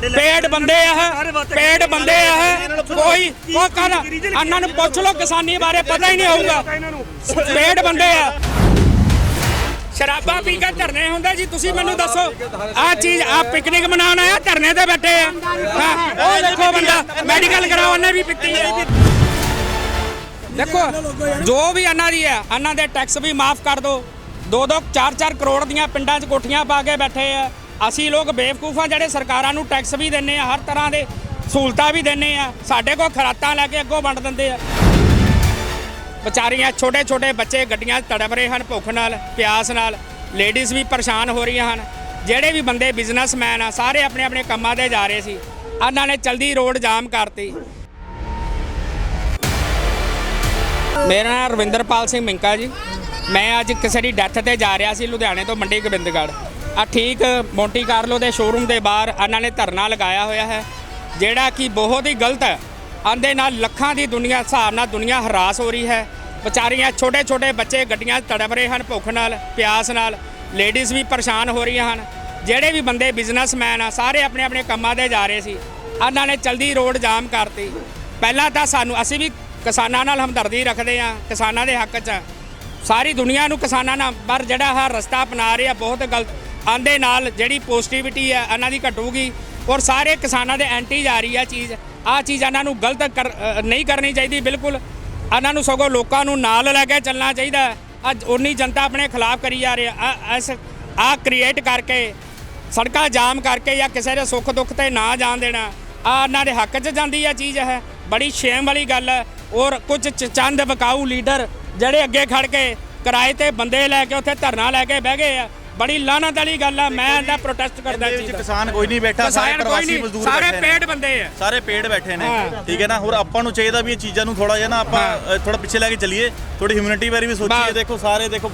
ਪੇੜ ਬੰਦੇ ਆ ਪੇੜ ਬੰਦੇ ਆ ਕੋਈ ਉਹ ਕਰ ਇਹਨਾਂ ਨੂੰ ਪੁੱਛ ਲਓ ਕਿਸਾਨੀ ਬਾਰੇ ਪਤਾ ਹੀ ਨਹੀਂ ਹੋਊਗਾ। ਪੇੜ ਬੰਦੇ ਆ। ਸ਼ਰਾਬਾਂ ਪੀ ਕੇ ਧਰਨੇ ਹੁੰਦੇ ਜੀ ਤੁਸੀਂ ਮੈਨੂੰ ਦੱਸੋ। ਆ ਚੀਜ਼ ਆ। ਪਿਕਨਿਕ ਮਨਾਉਣ ਆਇਆ ਧਰਨੇ ਤੇ ਬੈਠੇ ਆ। ਹਾਂ, ਉਹ ਦੇਖੋ ਬੰਦਾ ਮੈਡੀਕਲ ਕਰਾਓ ਉਹਨੇ ਵੀ ਪੀਤੀ ਹੈ ਦੇਖੋ ਜੋ ਵੀ ਇਹਨਾਂ ਦੀ ਹੈ ਇਹਨਾਂ ਦੇ ਟੈਕਸ ਵੀ ਮਾਫ ਕਰ ਦਿਓ। ਦੋ ਦੋ ਚਾਰ ਚਾਰ ਕਰੋੜ ਦੀਆਂ ਪਿੰਡਾਂ 'ਚ ਕੋਠੀਆਂ ਪਾ ਕੇ ਬੈਠੇ ਆ। ਅਸੀਂ ਲੋਕ ਬੇਵਕੂਫਾਂ ਜਿਹੜੇ ਸਰਕਾਰਾਂ ਨੂੰ ਟੈਕਸ ਵੀ ਦਿੰਨੇ ਆ, ਹਰ ਤਰ੍ਹਾਂ ਦੇ ਸਹੂਲਤਾਂ ਵੀ ਦਿੰਨੇ ਆ। ਸਾਡੇ ਕੋਲ ਖਰਾਤਾਂ ਲੈ ਕੇ ਅੱਗੋਂ ਵੰਡ ਦਿੰਦੇ ਆ। ਵਿਚਾਰੀਆਂ ਛੋਟੇ ਛੋਟੇ ਬੱਚੇ ਗੱਡੀਆਂ ਤੜਪ ਰਹੇ ਹਨ ਭੁੱਖ ਨਾਲ, ਪਿਆਸ ਨਾਲ। ਲੇਡੀਜ਼ ਵੀ ਪਰੇਸ਼ਾਨ ਹੋ ਰਹੀਆਂ ਹਨ। ਜਿਹੜੇ ਵੀ ਬੰਦੇ ਬਿਜ਼ਨਸਮੈਨ ਆ, ਸਾਰੇ ਆਪਣੇ ਆਪਣੇ ਕੰਮਾਂ ਤੇ ਜਾ ਰਹੇ ਸੀ। ਇਹਨਾਂ ਨੇ ਚਲਦੀ ਰੋਡ ਜਾਮ ਕਰਤੀ। ਮੇਰਾ ਨਾਮ ਰਵਿੰਦਰਪਾਲ ਸਿੰਘ ਮਿੰਕਾ ਜੀ। ਮੈਂ ਅੱਜ ਕਿਸੇ ਦੀ ਡੈਥ ਤੇ ਜਾ ਰਿਹਾ ਸੀ, ਲੁਧਿਆਣੇ ਤੋਂ, ਮੰਡੀ ਗੋਬਿੰਦਗੜ੍ਹ। ਆ ਠੀਕ ਮੌਂਟੀ ਕਾਰਲੋ ਦੇ ਸ਼ੋਰੂਮ ਦੇ ਬਾਹਰ ਇਹਨਾਂ ਨੇ ਧਰਨਾ ਲਗਾਇਆ ਹੋਇਆ ਹੈ, ਜਿਹੜਾ ਕਿ ਬਹੁਤ ਹੀ ਗਲਤ ਹੈ। ਆਂਦੇ ਨਾਲ ਲੱਖਾਂ ਦੀ ਦੁਨੀਆ, ਹਿਸਾਬ ਨਾਲ ਦੁਨੀਆ ਹਰਾਸ ਹੋ ਰਹੀ ਹੈ। ਵਿਚਾਰੀਆਂ ਛੋਟੇ ਛੋਟੇ ਬੱਚੇ ਗੱਡੀਆਂ ਤੜਪ ਰਹੇ ਹਨ ਭੁੱਖ ਨਾਲ, ਪਿਆਸ ਨਾਲ ਲੇਡੀਜ਼ ਵੀ ਪਰੇਸ਼ਾਨ ਹੋ ਰਹੀਆਂ ਹਨ। ਜਿਹੜੇ ਵੀ ਬੰਦੇ ਬਿਜ਼ਨਸਮੈਨ ਆ, ਸਾਰੇ ਆਪਣੇ ਆਪਣੇ ਕੰਮਾਂ ਤੇ ਜਾ ਰਹੇ ਸੀ। ਇਹਨਾਂ ਨੇ ਚਲਦੀ ਰੋਡ ਜਾਮ ਕਰਤੀ। ਪਹਿਲਾਂ ਤਾਂ ਸਾਨੂੰ, ਅਸੀਂ ਵੀ ਕਿਸਾਨਾਂ ਨਾਲ ਹਮਦਰਦੀ ਰੱਖਦੇ ਆ ਕਿਸਾਨਾਂ ਦੇ ਹੱਕ 'ਚ। ਸਾਰੀ ਦੁਨੀਆ ਨੂੰ ਕਿਸਾਨਾਂ ਨਾਲ, ਪਰ ਜਿਹੜਾ ਆਹ ਰਸਤਾ ਅਪਣਾ ਰਿਹਾ, ਬਹੁਤ ਗਲਤ। ਆਂਦੇ ਨਾਲ ਜਿਹੜੀ ਪੋਜ਼ਿਟਿਵਿਟੀ ਹੈ, ਇਹਨਾਂ ਦੀ ਘਟੂਗੀ ਔਰ ਸਾਰੇ ਕਿਸਾਨਾਂ ਦੇ ਐਂਟੀ ਜਾ ਰਹੀ ਹੈ ਚੀਜ਼। ਆਹ ਚੀਜ਼ ਇਹਨਾਂ ਨੂੰ ਗਲਤ ਕਰ- ਨਹੀਂ ਕਰਨੀ ਚਾਹੀਦੀ, ਬਿਲਕੁਲ। ਇਹਨਾਂ ਨੂੰ ਸਗੋਂ ਲੋਕਾਂ ਨੂੰ ਨਾਲ ਲੈ ਕੇ ਚੱਲਣਾ ਚਾਹੀਦਾ ਅੱਜ ਉਨੀ ਜਨਤਾ ਆਪਣੇ ਖਿਲਾਫ ਕਰੀ ਜਾ ਰਹੀ ਆ ਇਸ ਆ ਕ੍ਰੀਏਟ ਕਰਕੇ, ਸੜਕਾਂ ਜਾਮ ਕਰਕੇ ਜਾਂ ਕਿਸੇ ਦੇ ਸੁੱਖ ਦੁੱਖ ਤੇ ਨਾ ਜਾਣ ਦੇਣਾ, ਆ ਇਹਨਾਂ ਦੇ ਹੱਕ 'ਚ ਜਾਂਦੀ ਆ ਚੀਜ਼ ਹੈ ਬੜੀ ਸ਼ੇਮ ਵਾਲੀ ਗੱਲ ਹੈ। ਔਰ ਕੁਝ ਚੰਦ ਵਿਕਾਊ ਲੀਡਰ ਜਿਹੜੇ ਅੱਗੇ ਖੜ ਕੇ ਕਿਰਾਏ ਤੇ ਬੰਦੇ ਲੈ ਕੇ ਉੱਥੇ ਧਰਨਾ ਲੈ ਕੇ ਬਹਿ ਗਏ ਆ ਬੜੀ ਲਾਹਨਤ ਵਾਲੀ ਗੱਲ ਆ ਮੈਂ ਇਹਦਾ ਪ੍ਰੋਟੈਸਟ ਕਰਦਾ ਇਹਦੇ ਵਿੱਚ। ਕਿਸਾਨ ਕੋਈ ਨਹੀਂ ਬੈਠਾ ਸਾਰੇ ਪ੍ਰਵਾਸੀ ਮਜ਼ਦੂਰ ਸਾਰੇ ਪੇੜ ਬੰਦੇ ਆ। ਸਾਰੇ ਪੇੜ ਬੈਠੇ ਨੇ। ਠੀਕ ਹੈ ਨਾ ਹੋਰ ਆਪਾਂ ਨੂੰ ਚਾਹੀਦਾ ਵੀ ਇਹ ਚੀਜ਼ਾਂ ਨੂੰ ਥੋੜਾ ਜਿਹਾ ਨਾ ਆਪਾਂ ਥੋੜਾ ਪਿੱਛੇ ਲੈ ਕੇ ਚੱਲੀਏ। ਥੋੜੀ ਹਿਊਮਨਿਟੀ ਬਾਰੇ ਵੀ ਸੋਚੀਏ। ਦੇਖੋ ਸਾਰੇ ਦੇਖੋ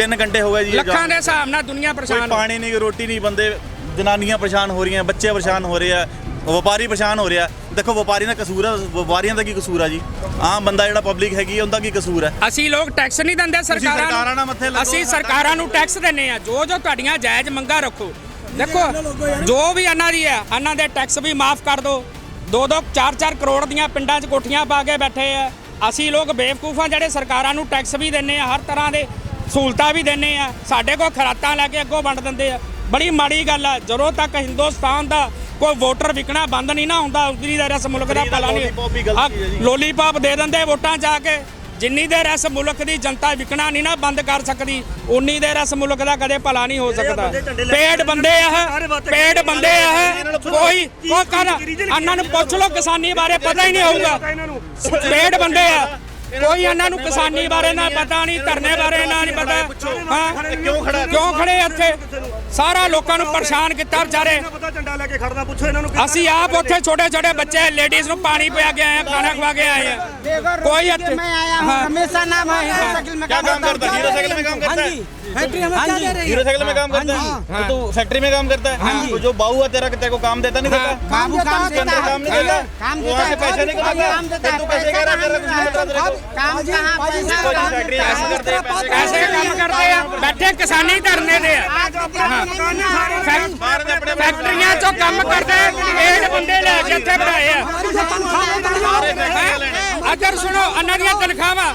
3 ਘੰਟੇ ਹੋ ਗਏ ਜੀ ਲੱਖਾਂ ਦੇ ਹਿਸਾਬ ਨਾਲ ਦੁਨੀਆ ਪਰੇਸ਼ਾਨ ਪਾਣੀ ਨਹੀਂ ਰੋਟੀ ਨਹੀਂ ਬੰਦੇ ਜਨਾਨੀਆਂ ਪਰੇਸ਼ਾਨ ਹੋ ਰਹੀਆਂ ਬੱਚੇ ਪਰੇਸ਼ਾਨ ਹੋ ਰਹੇ ਆ। ਵਪਾਰੀ ਪਰੇਸ਼ਾਨ ਹੋ ਰਿਹਾ। ਦੇਖੋ ਵਪਾਰੀ ਦਾ ਕਸੂਰ ਆ ਵਪਾਰੀਆਂ ਦਾ ਕੀ ਕਸੂਰ ਆ ਜੀ? ਆਮ ਬੰਦਾ ਜਿਹੜਾ ਪਬਲਿਕ ਹੈਗੀ ਉਹਦਾ ਕੀ ਕਸੂਰ ਹੈ ਅਸੀਂ ਲੋਕ ਟੈਕਸ ਨਹੀਂ ਦਿੰਦੇ ਸਰਕਾਰਾਂ ਸਰਕਾਰਾਂ ਨਾਲ ਮੱਥੇ ਨੂੰ ਲੱਗੋ, ਅਸੀਂ ਸਰਕਾਰਾਂ ਨੂੰ ਟੈਕਸ ਦਿੰਨੇ ਆ। ਜੋ ਜੋ ਤੁਹਾਡੀਆਂ ਜਾਇਜ਼ ਮੰਗਾਂ ਰੱਖੋ। ਦੇਖੋ ਜੋ ਵੀ ਇਹਨਾਂ ਦੀ ਹੈ ਇਹਨਾਂ ਦੇ ਟੈਕਸ ਵੀ ਮਾਫ ਕਰ ਦਿਓ। ਦੋ ਦੋ ਚਾਰ ਚਾਰ ਕਰੋੜ ਦੀਆਂ ਪਿੰਡਾਂ 'ਚ ਕੋਠੀਆਂ ਪਾ ਕੇ ਬੈਠੇ ਆ। ਅਸੀਂ ਲੋਕ ਬੇਵਕੂਫਾਂ ਜਿਹੜੇ ਸਰਕਾਰਾਂ ਨੂੰ ਟੈਕਸ ਵੀ ਦਿੰਨੇ ਆ ਹਰ ਤਰ੍ਹਾਂ ਦੇ ਸਹੂਲਤਾਂ ਵੀ ਦਿੰਨੇ ਆ। ਸਾਡੇ ਕੋਲ ਖਰਾਤਾਂ ਲੈ ਕੇ ਅੱਗੋਂ ਵੰਡ ਦਿੰਦੇ ਆ। ਬੜੀ ਮਾੜੀ ਗੱਲ ਆ। ਜਦੋਂ ਤੱਕ ਹਿੰਦੁਸਤਾਨ ਦਾ ਕੋਈ ਵੋਟਰ ਵਿਕਣਾ ਬੰਦ ਨਹੀਂ ਨਾ ਹੁੰਦਾ ਉਸਦੀ ਦਾ ਰਸ ਮੁਲਕ ਦਾ ਭਲਾ ਨਹੀਂ। ਲੋਲੀਪੌਪ ਦੇ ਦਿੰਦੇ ਵੋਟਾਂ ਜਾ ਕੇ। ਜਿੰਨੀ ਦੇਰ ਇਸ ਮੁਲਕ ਦੀ ਜਨਤਾ ਵਿਕਣਾ ਨਹੀਂ ਨਾ ਬੰਦ ਕਰ ਸਕਦੀ ਉਨੀ ਦੇਰ ਇਸ ਮੁਲਕ ਦਾ ਕਦੇ ਭਲਾ ਨਹੀਂ ਹੋ ਸਕਦਾ। ਪੇੜ ਬੰਦੇ ਆ ਪੇੜ ਬੰਦੇ ਆ ਕੋਈ ਉਹ ਕਰ ਇਹਨਾਂ ਨੂੰ ਪੁੱਛ ਲਓ ਕਿਸਾਨੀ ਬਾਰੇ ਪਤਾ ਹੀ ਨਹੀਂ ਹੋਊਗਾ। ਪੇੜ ਬੰਦੇ ਆ। ਕੋਈ ਇਹਨਾਂ ਨੂੰ ਕਿਸਾਨੀ ਬਾਰੇ ਨਾ ਪਤਾ ਨਹੀਂ ਧਰਨੇ ਬਾਰੇ ਨਾ ਨਹੀਂ ਪਤਾ। ਹਾਂ ਕਿਉਂ ਖੜਾ ਕਿਉਂ ਖੜੇ ਇੱਥੇ? ਸਾਰਾ ਲੋਕਾਂ ਨੂੰ ਪਰੇਸ਼ਾਨ ਕੀਤਾ ਵਿਚਾਰੇ। ਝੰਡਾ ਲੈ ਕੇ ਖੜਨਾ ਪੁੱਛੋ ਅਸੀਂ ਆਪ ਉੱਥੇ ਛੋਟੇ ਛੋਟੇ ਬੱਚੇ ਲੇਡੀਜ਼ ਨੂੰ ਪਾਣੀ ਪਿਆ ਕੇ ਆਏ ਆ ਖਾਣਾ ਖਵਾ ਕੇ ਆਏ ਆ। ਕੋਈ ਇੱਥੇ ਮੈਂ ਆਇਆ ਹਾਂ ਹਮੇਸ਼ਾ ਨਾਮ ਹੈ। ਸਾਈਕਲ ਮੈਂ ਕੰਮ ਕਰਦਾ? ਹੀਰਾ ਸਾਈਕਲ साइकिल में काम करता है फैक्ट्री हमें क्या दे रही हीरो है साइकिल में काम करता है तो तू फैक्ट्री में काम करता है तो जो बाहू है तेरा तेरे को काम देता नहीं देता बाबू काम उसके अंदर देता काम नहीं देता है काम वहाँ देता से है पैसे नहीं कमाता काम देता फिर है तू कैसे कह रहा है तेरा कुछ नहीं पता तेरे को काम कहाँ पैसा कोई कहाँ फैक्ट्री ऐसे करते हैं पैसे ਐਸੇ ਕੰਮ ਕਰਦੇ ਆ ਬੈਠੇ ਕਿਸਾਨੀ ਧਰਨੇ ਦੇ ਆ आज नहीं है ਫੈਕ- बाहर में अपने ਫੈਕਟਰੀਆਂ ਚੋਂ ਕੰਮ ਕਰਦੇ ਇਹ ਬੰਦੇ ਲੈ ਕੇ ਇੱਥੇ ਬਣਾਏ ਆ ਹੈਂ? ਅਗਰ ਸੁਣੋ ਇਹਨਾਂ ਦੀਆਂ ਤਨਖਾਹਾਂ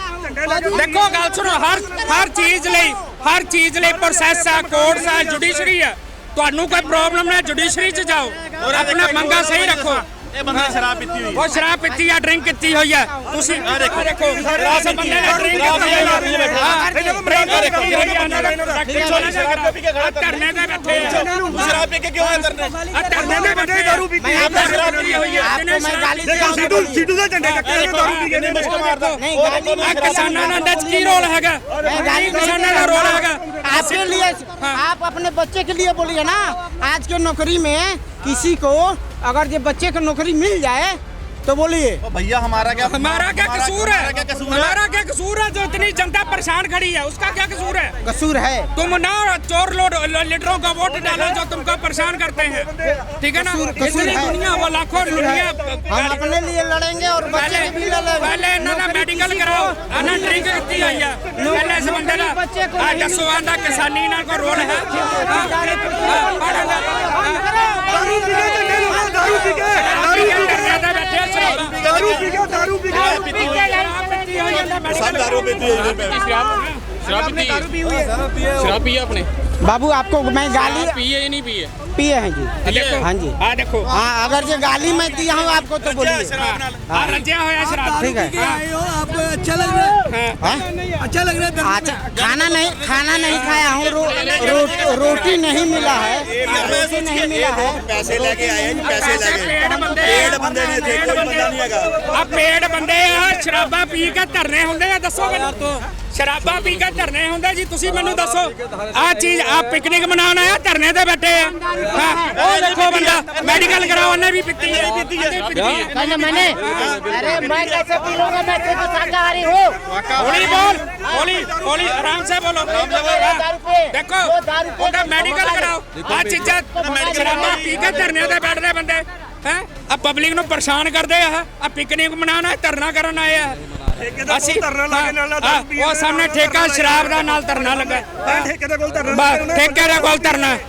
ਦੇਖੋ ਗੱਲ ਸੁਣੋ ਹਰ ਹਰ ਚੀਜ਼ ਲਈ ਹਰ ਚੀਜ਼ ਲਈ ਪ੍ਰੋਸੈਸ ਆ ਕੋਰਟਸ ਆ ਜੁਡੀਸ਼ਰੀ ਆ। ਤੁਹਾਨੂੰ ਕੋਈ ਪ੍ਰੋਬਲਮ ਨਾ ਜੁਡੀਸ਼ਰੀ 'ਚ ਜਾਓ। ਆਪਣਾ ਮੰਗਾ ਸਹੀ ਰੱਖੋ। ये बंदा शराब पीती हुई है ਉਹ ਸ਼ਰਾਬ ਪੀਤੀ ਆ ਡਰਿੰਕ ਕੀਤੀ ਹੋਈ ਆ ਤੁਸੀਂ ਆ ਦੇਖੋ ਦੇਖੋ 10 ਬੰਦੇ ਨੇ ਡਰਿੰਕ ਕੀਤੀ ਹੋਈ ਆ ਹਾਂ ਡਰਿੰਕ ਕੀਤੀ ਹੋਈ ਆ ਇਹਨਾਂ ਦਾ शराब पी के खड़ा कर ਧਰਨੇ ਤੇ ਬੈਠੇ ਆ तू शराब पी के क्यों है करने ਆ ਧਰਨੇ ਤੇ ਬੈਠੇ ਦਾਰੂ ਪੀਤੀ मैं आपको ਸ਼ਰਾਬ ਪੀਤੀ ਹੋਈ ਆ आपको मैं गाली दे ਦੇਖੋ ਸਿੱਧੂ ਸਿੱਧੂ ਦੇ ਝੰਡੇ ਚੱਕੇ ਨੇ ਦਾਰੂ ਪੀ ਕੇ ਨੇ मुझको मारता नहीं गाली ਆ ਕਿਸਾਨਾਂ ਦਾ ਅੰਦਰ ਕੀ ਰੋਲ ਹੈਗਾ गाली ਕਿਸਾਨਾਂ ਦਾ ਰੋਲ ਹੈਗਾ आपके लिए आप अपने बच्चे के लिए बोलिए ना आज के नौकरी में किसी को अगर ये बच्चे को नौकरी मिल जाए तो बोलिए भैया हमारा क्या हमारा क्या कसूर है हमारा क्या कसूर है जो इतनी जनता परेशान खड़ी है उसका क्या कसूर है कसूर है तुम ना चोर लीडरों का वोट डालो जो तुमको परेशान करते हैं ठीक है ना कसूर है दुनिया वो लाखों दुनिया हम अपने लिए लड़ेंगे और पहले पहले ना मेडिकल कराओ ना ड्रिंक करती आई है पहले इस बंदे का दसों आंदा किसानी ना को रोल है दारू पी के दारू पी के ਦਾਰੂ ਪੀ ਗਿਆ ਦਾਰੂ ਪੀ ਗਿਆ ਪੀਤੀ ਦਾਰੂ ਪੀਤੀ ਹੋਈ ਹੈ ਮੈਂ ਸ਼ਰਾਬ हाँ, शराब पी दारू बाबू आपको मैं गाली पिए नहीं पिए पिए हैं जी। हाँ जी। हाँ आ हाँ, देखो। हाँ अगर जो गाली मैं दिया हूँ आपको तो बोलिए। ठीक अच्छा अच्छा है। अच्छा लग रहा है। अच्छा खाना नहीं खाना नहीं खाया हूँ रोटी नहीं मिला है। रोटी नहीं मिला है। पैसे लेके आए पैसे पेड़ बंदे ने थे बंदे शराबा पी के धरने होंगे दसोगे तो ਸ਼ਰਾਬਾਂ ਪੀ ਕੇ ਧਰਨੇ ਹੁੰਦੇ ਆ ਦੱਸੋ ਮੈਨੂੰ ਸ਼ਰਾਬਾਂ ਪੀ ਕੇ ਧਰਨੇ ਹੁੰਦੇ ਜੀ ਤੁਸੀਂ ਮੈਨੂੰ ਦੱਸੋ ਆ ਚੀਜ਼ ਆ ਪਿਕਨਿਕ ਮਨਾਉਣ ਆਇਆ ਧਰਨੇ ਤੇ ਬੈਠੇ ਆ ਹਾਂ, ਉਹ ਦੇਖੋ ਬੰਦਾ ਮੈਡੀਕਲ ਕਰਾਓ ਉਹਨੇ ਵੀ ਪੀਤੀ ਹੈ ਪੀਤੀ ਹੈ कहना मैंने अरे मैं कैसे पी लूंगा मैं तो शाकाहारी हूँ ਹੌਲੀ ਬੋਲ ਹੌਲੀ ਹੌਲੀ ਆਰਾਮ ਸੇ ਬੋਲੋ ਦੇਖੋ ਉਹਦਾ ਮੈਡੀਕਲ ਕਰਾਓ ਆ ਚੀਜ਼ਾਂ ਸ਼ਰਾਬਾਂ ਪੀ ਕੇ ਧਰਨਿਆਂ ਤੇ ਬੈਠਦੇ ਬੰਦੇ ਹੈ ਆ ਪਬਲਿਕ ਨੂੰ ਪਰੇਸ਼ਾਨ ਕਰਦੇ ਆ ਆ ਪਿਕਨਿਕ ਮਨਾਉਣਾ ਧਰਨਾ ਕਰਨ ਆਏ ਆ ਠੇਕੇ ਦਾ ਕੋਲ ਧਰਨਾ ਲਾ ਕੇ ਨਾਲ ਨਾਲ ਉਹ ਸਾਹਮਣੇ ਠੇਕਾ ਸ਼ਰਾਬ ਦਾ ਨਾਲ ਧਰਨਾ ਲੱਗਾ। ਠੇਕੇ ਦੇ ਕੋਲ ਧਰਨਾ ਠੇਕੇ ਦੇ ਕੋਲ ਧਰਨਾ।